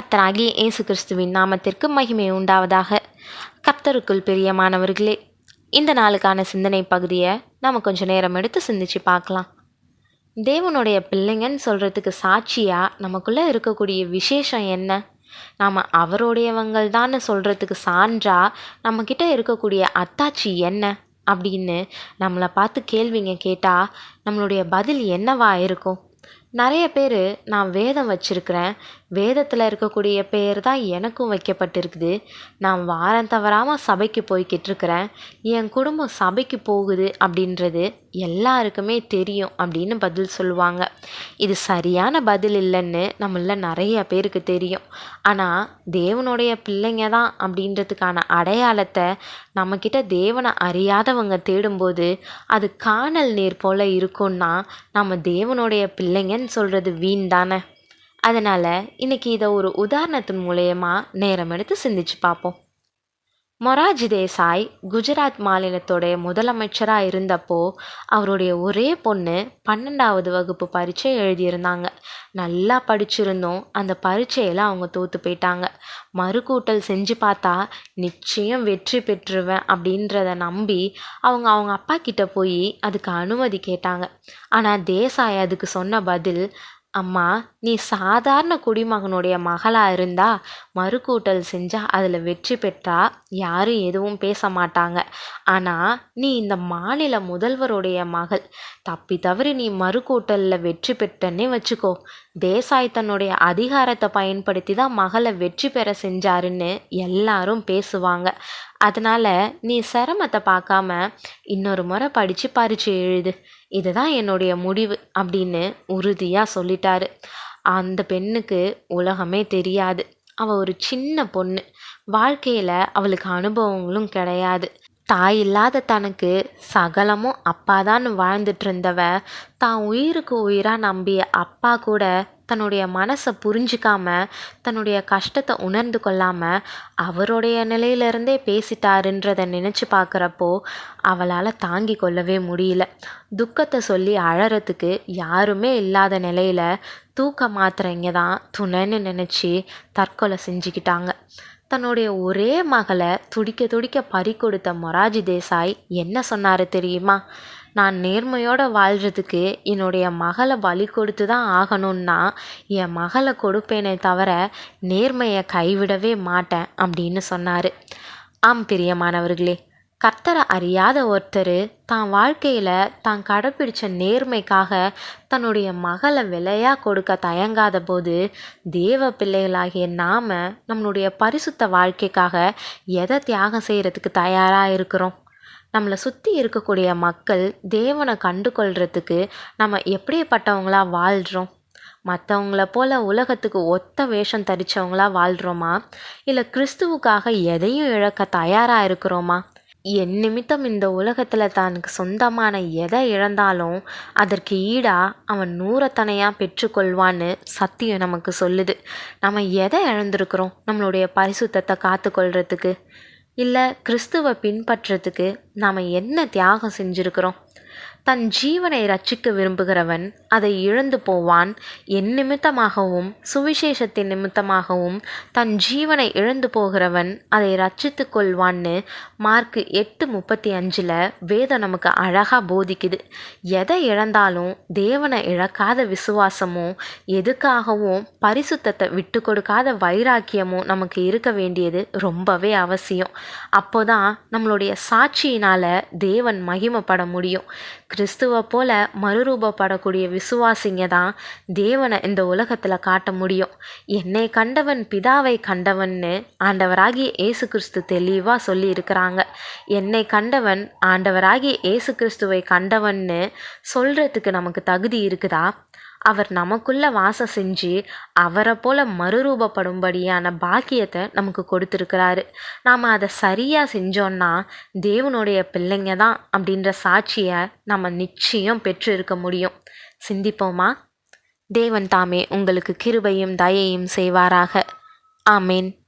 கர்த்தராகிய இயேசு கிறிஸ்துவின் நாமத்திற்கு மகிமை உண்டாவதாக. கத்தருக்குள் பிரியமானவர்களே இந்த நாளுக்கான சிந்தனை பகுதியை நம்ம கொஞ்சம் நேரம் எடுத்து சிந்திச்சு பார்க்கலாம். தேவனுடைய பிள்ளைங்கன்னு சொல்கிறதுக்கு சாட்சியாக நமக்குள்ளே இருக்கக்கூடிய விசேஷம் என்ன? நாம் அவருடையவங்கள் தான் சொல்கிறதுக்கு சான்றா நம்மக்கிட்ட இருக்கக்கூடிய அத்தாட்சி என்ன அப்படின்னு நம்மளை பார்த்து கேள்விங்க கேட்டால் நம்மளுடைய பதில் என்னவா இருக்கும்? நிறைய பேர் நான் வேதம் வச்சுருக்குறேன். வேதத்தில் இருக்கக்கூடிய பேர் தான் எனக்கும் வைக்கப்பட்டிருக்குது. நான் வாரம் தவறாமல் சபைக்கு போய்கிட்டிருக்கிறேன் என் குடும்பம் சபைக்கு போகுது அப்படின்றது எல்லாருக்குமே தெரியும் அப்படின்னு பதில் சொல்லுவாங்க. இது சரியான பதில் இல்லைன்னு நம்மள நிறைய பேருக்கு தெரியும். ஆனால் தேவனுடைய பிள்ளைங்க தான் அப்படின்றதுக்கான அடையாளத்தை நம்மக்கிட்ட தேவனை அறியாதவங்க தேடும்போது அது காணல் நீர் போல் இருக்கும்னா நம்ம தேவனுடைய பிள்ளைங்க பிள்ளைங்கன்னு சொல்கிறது வீண் தானே? அதனால் இன்றைக்கி இதை ஒரு உதாரணத்தின் மூலயமா நேரம் எடுத்து சிந்திச்சு பார்ப்போம். மொராஜி தேசாய் குஜராத் மாநிலத்தோடைய முதலமைச்சராக இருந்தப்போ அவருடைய ஒரே பொண்ணு பன்னெண்டாவது வகுப்பு பரீட்சை எழுதியிருந்தாங்க. நல்லா படிச்சிருந்தோம். அந்த பரீட்சையில் அவங்க தோற்று போயிட்டாங்க. மறுக்கூட்டல் செஞ்சு பார்த்தா நிச்சயம் வெற்றி பெற்றுவேன் அப்படின்றத நம்பி அவங்க அவங்க அப்பா கிட்ட போய் அதுக்கு அனுமதி கேட்டாங்க. ஆனால் தேசாய் அதுக்கு சொன்ன பதில் அம்மா நீ சாதாரண குடிமகனுடைய மகளாக இருந்தா மறுக்கூட்டல் செஞ்சால் அதில் வெற்றி பெற்றா யாரும் எதுவும் பேச மாட்டாங்க. ஆனால் நீ இந்த மாநில முதல்வருடைய மகள். தப்பி தவறி நீ மறுக்கூட்டலில் வெற்றி பெற்றன்னே வச்சுக்கோ. தேசாய் தன்னுடைய அதிகாரத்தை பயன்படுத்தி தான் மகளை வெற்றி பெற செஞ்சாருன்னு எல்லாரும் பேசுவாங்க. அதனால் நீ சிரமத்தை பார்க்காம இன்னொரு முறை படித்து பரீட்சை எழுது. இதுதான் என்னுடைய முடிவு அப்படின்னு உறுதியாக போயிட்டாரு. அந்த பெண்ணுக்கு உலகமே தெரியாது. அவள் ஒரு சின்ன பொண்ணு. வாழ்க்கையில் அவளுக்கு அனுபவங்களும் கிடையாது. தாய் இல்லாத தனக்கு சகலமும் அப்பாதான்னு வாழ்ந்துட்டு இருந்தவ தான் உயிருக்கு உயிராக நம்பிய அப்பா கூட தன்னுடைய மனசை புரிஞ்சிக்காம தன்னுடைய கஷ்டத்தை உணர்ந்து கொள்ளாமல் அவருடைய நிலையிலிருந்தே பேசிட்டாருன்றதை நினச்சி பார்க்குறப்போ அவளால் தாங்கி கொள்ளவே முடியல. துக்கத்தை சொல்லி அழறதுக்கு யாருமே இல்லாத நிலையில் தூக்க மாத்திரைங்க தான் துணைன்னு நினச்சி தற்கொலை செஞ்சுக்கிட்டாங்க. தன்னுடைய ஒரே மகளை துடிக்க துடிக்க பறி கொடுத்த மொராஜி தேசாய் என்ன சொன்னார் தெரியுமா? நான் நேர்மையோடு வாழ்கிறதுக்கு என்னுடைய மகளை பலி கொடுத்து தான் ஆகணும்னா என் மகளை கொடுப்பேனே தவிர நேர்மையை கைவிடவே மாட்டேன் அப்படின்னு சொன்னார். ஆம் பிரியமானவர்களே கர்த்தரை அறியாத ஒருத்தர் தான் வாழ்க்கையில் தான் கடைப்பிடிச்ச நேர்மைக்காக தன்னுடைய மகளை விலையாக கொடுக்க தயங்காத போது தேவ பிள்ளைகளாகிய நாம் நம்மளுடைய பரிசுத்த வாழ்க்கைக்காக எதை தியாகம் செய்கிறதுக்கு தயாராக இருக்கிறோம்? நம்மளை சுற்றி இருக்கக்கூடிய மக்கள் தேவனை கண்டு கொள்கிறதுக்கு நம்ம எப்படிப்பட்டவங்களா வாழ்கிறோம் மற்றவங்கள போல் உலகத்துக்கு ஒத்த வேஷம் தரித்தவங்களா வாழ்கிறோமா இல்லை கிறிஸ்துவுக்காக எதையும் இழக்க தயாராக இருக்கிறோமா? என் நிமித்தம் இந்த உலகத்தில் தனக்கு சொந்தமான எதை இழந்தாலும் அதற்கு ஈடாக அவன் நூறத்தனையாக பெற்றுக்கொள்வான்னு சத்தியம் நமக்கு சொல்லுது. நம்ம எதை இழந்திருக்கிறோம்? நம்மளுடைய பரிசுத்தத்தை காத்துக்கொள்கிறதுக்கு இல்லை கிறிஸ்துவை பின்பற்றுறதுக்கு நாம் என்ன தியாகம் செஞ்சுருக்கிறோம்? தன் ஜீவனை ரட்சிக்க விரும்புகிறவன் அதை இழந்து போவான். என் நிமித்தமாகவும் சுவிசேஷத்தின் நிமித்தமாகவும் தன் ஜீவனை இழந்து போகிறவன் அதை ரட்சித்து கொள்வான்னு மார்க்கு எட்டு முப்பத்தி அஞ்சில் வேதம் நமக்கு அழகாக போதிக்குது. எதை இழந்தாலும் தேவனை இழக்காத விசுவாசமும் எதுக்காகவும் பரிசுத்தத்தை விட்டு கொடுக்காத வைராக்கியமும் நமக்கு இருக்க வேண்டியது ரொம்பவே அவசியம். அப்போதான் நம்மளுடைய சாட்சியினால் தேவன் மகிமைப்பட முடியும். கிறிஸ்துவை போல மறுரூபப்படக்கூடிய விசுவாசிங்க தான் தேவனை இந்த உலகத்தில் காட்ட முடியும். என்னை கண்டவன் பிதாவை கண்டவன்னு ஆண்டவராகிய இயேசு கிறிஸ்து தெளிவாக சொல்லி இருக்கிறாங்க என்னை கண்டவன் ஆண்டவராகிய இயேசு கிறிஸ்துவை கண்டவன்னு சொல்கிறதுக்கு நமக்கு தகுதி இருக்குதா? அவர் நமக்குள்ளே வாசம் செஞ்சு அவரை போல் மறுரூபப்படும்படியான பாக்கியத்தை நமக்கு கொடுத்துருக்கிறாரு. நாம் அதை சரியாக செஞ்சோன்னா தேவனுடைய பிள்ளைங்க தான் அப்படின்ற சாட்சியை நம்ம நிச்சயம் பெற்று இருக்க முடியும். சிந்திப்போமா? தேவன் தாமே உங்களுக்கு கிருபையும் தயையும் செய்வாராக. ஆமேன்.